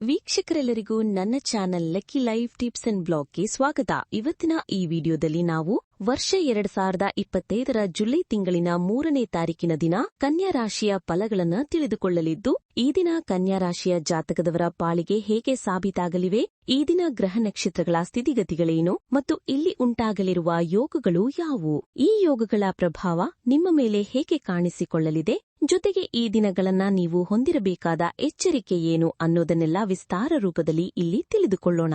ವೀಕ್ಷಕರೆಲ್ಲರಿಗೂ ನನ್ನ channel lucky life tips and ಬ್ಲಾಗ್ಗೆ ಸ್ವಾಗತ. ಇವತ್ತಿನ ಈ ವಿಡಿಯೋದಲ್ಲಿ ನಾವು ವರ್ಷ ಎರಡ್ ಸಾವಿರದ ಇಪ್ಪತ್ತೈದರ ಜುಲೈ ತಿಂಗಳಿನ ಮೂರನೇ ತಾರೀಕಿನ ದಿನ ಕನ್ಯಾ ರಾಶಿಯ ಫಲಗಳನ್ನು ತಿಳಿದುಕೊಳ್ಳಲಿದ್ದು, ಈ ದಿನ ಕನ್ಯಾ ರಾಶಿಯ ಜಾತಕದವರ ಪಾಳಿಗೆ ಹೇಗೆ ಸಾಬೀತಾಗಲಿವೆ, ಈ ದಿನ ಗ್ರಹ ನಕ್ಷತ್ರಗಳ ಸ್ಥಿತಿಗತಿಗಳೇನು ಮತ್ತು ಇಲ್ಲಿ ಉಂಟಾಗಲಿರುವ ಯೋಗಗಳು ಯಾವುವು, ಈ ಯೋಗಗಳ ಪ್ರಭಾವ ನಿಮ್ಮ ಮೇಲೆ ಹೇಗೆ ಕಾಣಿಸಿಕೊಳ್ಳಲಿದೆ, ಜೊತೆಗೆ ಈ ದಿನಗಳನ್ನ ನೀವು ಹೊಂದಿರಬೇಕಾದ ಎಚ್ಚರಿಕೆ ಏನು ಅನ್ನೋದನ್ನೆಲ್ಲ ವಿಸ್ತಾರ ರೂಪದಲ್ಲಿ ಇಲ್ಲಿ ತಿಳಿದುಕೊಳ್ಳೋಣ.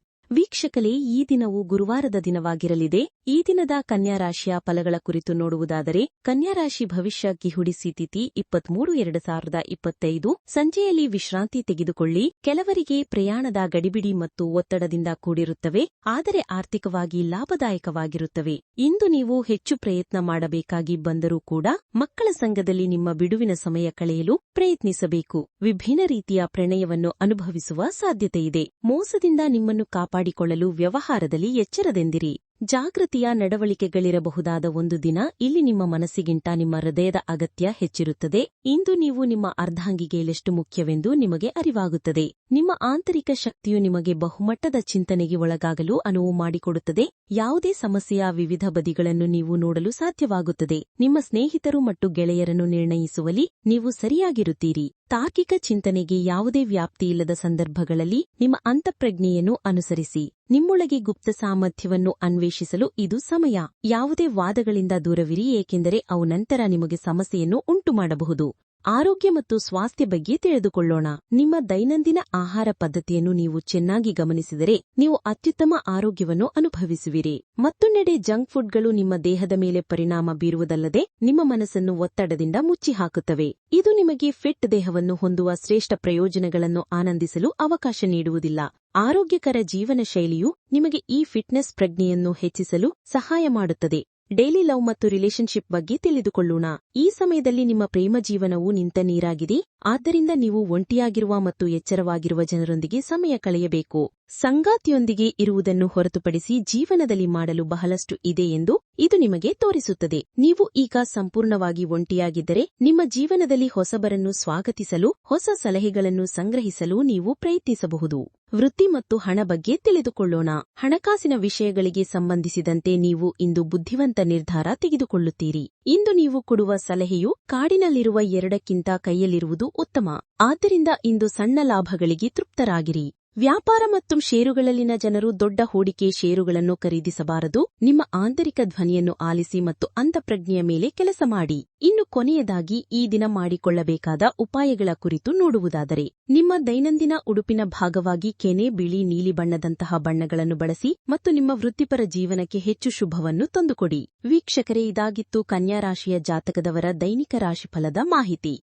ವೀಕ್ಷಕಲೇ ಈ ದಿನವು ಗುರುವಾರದ ದಿನವಾಗಿರಲಿದೆ. ಈ ದಿನದ ಕನ್ಯಾ ರಾಶಿಯ ಫಲಗಳ ಕುರಿತು ನೋಡುವುದಾದರೆ ಕನ್ಯಾ ರಾಶಿ ಭವಿಷ್ಯ ಗಿಹುಡಿಸಿ ತಿಥಿ ಇಪ್ಪತ್ಮೂರು ಎರಡು ಸಾವಿರದ ಇಪ್ಪತ್ತೈದು. ಸಂಜೆಯಲ್ಲಿ ವಿಶ್ರಾಂತಿ ತೆಗೆದುಕೊಳ್ಳಿ. ಕೆಲವರಿಗೆ ಪ್ರಯಾಣದ ಗಡಿಬಿಡಿ ಮತ್ತು ಒತ್ತಡದಿಂದ ಕೂಡಿರುತ್ತವೆ, ಆದರೆ ಆರ್ಥಿಕವಾಗಿ ಲಾಭದಾಯಕವಾಗಿರುತ್ತವೆ. ಇಂದು ನೀವು ಹೆಚ್ಚು ಪ್ರಯತ್ನ ಮಾಡಬೇಕಾಗಿ ಬಂದರೂ ಕೂಡ, ಮಕ್ಕಳ ಸಂಘದಲ್ಲಿ ನಿಮ್ಮ ಬಿಡುವಿನ ಸಮಯ ಕಳೆಯಲು ಪ್ರಯತ್ನಿಸಬೇಕು. ವಿಭಿನ್ನ ರೀತಿಯ ಪ್ರಣಯವನ್ನು ಅನುಭವಿಸುವ ಸಾಧ್ಯತೆಯಿದೆ. ಮೋಸದಿಂದ ನಿಮ್ಮನ್ನು ಕಾಪಾಡಿಕೊಳ್ಳಲು ವ್ಯವಹಾರದಲ್ಲಿ ಎಚ್ಚರದೆಂದಿರಿ. ಜಾಗೃತಿಯ ನಡವಳಿಕೆಗಳಿರಬಹುದಾದ ಒಂದು ದಿನ ಇಲ್ಲಿ ನಿಮ್ಮ ಮನಸ್ಸಿಗಿಂತ ನಿಮ್ಮ ಹೃದಯದ ಅಗತ್ಯ ಹೆಚ್ಚಿರುತ್ತದೆ. ಇಂದು ನೀವು ನಿಮ್ಮ ಅರ್ಧಾಂಗಿಗೆ ಎಷ್ಟು ಮುಖ್ಯವೆಂದು ನಿಮಗೆ ಅರಿವಾಗುತ್ತದೆ. ನಿಮ್ಮ ಆಂತರಿಕ ಶಕ್ತಿಯು ನಿಮಗೆ ಬಹುಮಟ್ಟದ ಚಿಂತನೆಗೆ ಒಳಗಾಗಲು ಅನುವು ಮಾಡಿಕೊಡುತ್ತದೆ. ಯಾವುದೇ ಸಮಸ್ಯೆಯ ವಿವಿಧ ಬದಿಗಳನ್ನು ನೀವು ನೋಡಲು ಸಾಧ್ಯವಾಗುತ್ತದೆ. ನಿಮ್ಮ ಸ್ನೇಹಿತರು ಮತ್ತು ಗೆಳೆಯರನ್ನು ನಿರ್ಣಯಿಸುವಲ್ಲಿ ನೀವು ಸರಿಯಾಗಿರುತ್ತೀರಿ. ತಾರ್ಕಿಕ ಚಿಂತನೆಗೆ ಯಾವುದೇ ವ್ಯಾಪ್ತಿಯಿಲ್ಲದ ಸಂದರ್ಭಗಳಲ್ಲಿ ನಿಮ್ಮ ಅಂತಃಪ್ರಜ್ಞೆಯನ್ನು ಅನುಸರಿಸಿ. ನಿಮ್ಮೊಳಗೆ ಗುಪ್ತ ಸಾಮರ್ಥ್ಯವನ್ನು ಅನ್ವೇಷಿಸಲು ಇದು ಸಮಯ. ಯಾವುದೇ ವಾದಗಳಿಂದ ದೂರವಿರಿ, ಏಕೆಂದರೆ ಅವು ನಂತರ ನಿಮಗೆ ಸಮಸ್ಯೆಯನ್ನು ಉಂಟುಮಾಡಬಹುದು. ಆರೋಗ್ಯ ಮತ್ತು ಸ್ವಾಸ್ಥ್ಯ ಬಗ್ಗೆ ತಿಳಿದುಕೊಳ್ಳೋಣ. ನಿಮ್ಮ ದೈನಂದಿನ ಆಹಾರ ಪದ್ಧತಿಯನ್ನು ನೀವು ಚೆನ್ನಾಗಿ ಗಮನಿಸಿದರೆ ನೀವು ಅತ್ಯುತ್ತಮ ಆರೋಗ್ಯವನ್ನು ಅನುಭವಿಸುವಿರಿ. ಮತ್ತೊಂದೆಡೆ ಜಂಕ್ ಫುಡ್ಗಳು ನಿಮ್ಮ ದೇಹದ ಮೇಲೆ ಪರಿಣಾಮ ಬೀರುವುದಲ್ಲದೆ ನಿಮ್ಮ ಮನಸ್ಸನ್ನು ಒತ್ತಡದಿಂದ ಮುಚ್ಚಿಹಾಕುತ್ತವೆ. ಇದು ನಿಮಗೆ ಫಿಟ್ ದೇಹವನ್ನು ಹೊಂದುವ ಶ್ರೇಷ್ಠ ಪ್ರಯೋಜನಗಳನ್ನು ಆನಂದಿಸಲು ಅವಕಾಶ ನೀಡುವುದಿಲ್ಲ. ಆರೋಗ್ಯಕರ ಜೀವನ ಶೈಲಿಯು ನಿಮಗೆ ಈ ಫಿಟ್ನೆಸ್ ಪ್ರಜ್ಞೆಯನ್ನು ಹೆಚ್ಚಿಸಲು ಸಹಾಯ ಮಾಡುತ್ತದೆ. ಡೈಲಿ ಲವ್ ಮತ್ತು ರಿಲೇಶನ್ಶಿಪ್ ಬಗ್ಗೆ ತಿಳಿದುಕೊಳ್ಳೋಣ. ಈ ಸಮಯದಲ್ಲಿ ನಿಮ್ಮ ಪ್ರೇಮ ಜೀವನವು ನಿಂತ ನೀರಾಗಿದೆ. ಆದ್ದರಿಂದ ನೀವು ಒಂಟಿಯಾಗಿರುವ ಮತ್ತು ಎಚ್ಚರವಾಗಿರುವ ಜನರೊಂದಿಗೆ ಸಮಯ ಕಳೆಯಬೇಕು. ಸಂಗಾತಿಯೊಂದಿಗೆ ಇರುವುದನ್ನು ಹೊರತುಪಡಿಸಿ ಜೀವನದಲ್ಲಿ ಮಾಡಲು ಬಹಳಷ್ಟು ಇದೆ ಎಂದು ಇದು ನಿಮಗೆ ತೋರಿಸುತ್ತದೆ. ನೀವು ಈಗ ಸಂಪೂರ್ಣವಾಗಿ ಒಂಟಿಯಾಗಿದ್ದರೆ ನಿಮ್ಮ ಜೀವನದಲ್ಲಿ ಹೊಸಬರನ್ನು ಸ್ವಾಗತಿಸಲು, ಹೊಸ ಸಲಹೆಗಳನ್ನು ಸಂಗ್ರಹಿಸಲು ನೀವು ಪ್ರಯತ್ನಿಸಬಹುದು. ವೃತ್ತಿ ಮತ್ತು ಹಣ ಬಗ್ಗೆ ತಿಳಿದುಕೊಳ್ಳೋಣ. ಹಣಕಾಸಿನ ವಿಷಯಗಳಿಗೆ ಸಂಬಂಧಿಸಿದಂತೆ ನೀವು ಇಂದು ಬುದ್ಧಿವಂತ ನಿರ್ಧಾರ ತೆಗೆದುಕೊಳ್ಳುತ್ತೀರಿ. ಇಂದು ನೀವು ಕೊಡುವ ಸಲಹೆಯು ಕಾಡಿನಲ್ಲಿರುವ ಎರಡಕ್ಕಿಂತ ಕೈಯಲ್ಲಿರುವುದು ಉತ್ತಮ. ಆದ್ದರಿಂದ ಇಂದು ಸಣ್ಣ ಲಾಭಗಳಿಗೆ ತೃಪ್ತರಾಗಿರಿ. ವ್ಯಾಪಾರ ಮತ್ತು ಷೇರುಗಳಲ್ಲಿನ ಜನರು ದೊಡ್ಡ ಹೂಡಿಕೆ ಷೇರುಗಳನ್ನು ಖರೀದಿಸಬಾರದು. ನಿಮ್ಮ ಆಂತರಿಕ ಧ್ವನಿಯನ್ನು ಆಲಿಸಿ ಮತ್ತು ಅಂತಪ್ರಜ್ಞೆಯ ಮೇಲೆ ಕೆಲಸ ಮಾಡಿ. ಇನ್ನು ಕೊನೆಯದಾಗಿ ಈ ದಿನ ಮಾಡಿಕೊಳ್ಳಬೇಕಾದ ಉಪಾಯಗಳ ಕುರಿತು ನೋಡುವುದಾದರೆ, ನಿಮ್ಮ ದೈನಂದಿನ ಉಡುಪಿನ ಭಾಗವಾಗಿ ಕೆನೆ, ಬಿಳಿ, ನೀಲಿ ಬಣ್ಣದಂತಹ ಬಣ್ಣಗಳನ್ನು ಬಳಸಿ ಮತ್ತು ನಿಮ್ಮ ವೃತ್ತಿಪರ ಜೀವನಕ್ಕೆ ಹೆಚ್ಚು ಶುಭವನ್ನು ತಂದುಕೊಡಿ. ವೀಕ್ಷಕರೇ, ಇದಾಗಿತ್ತು ಕನ್ಯಾರಾಶಿಯ ಜಾತಕದವರ ದೈನಿಕ ರಾಶಿಫಲದ ಮಾಹಿತಿ.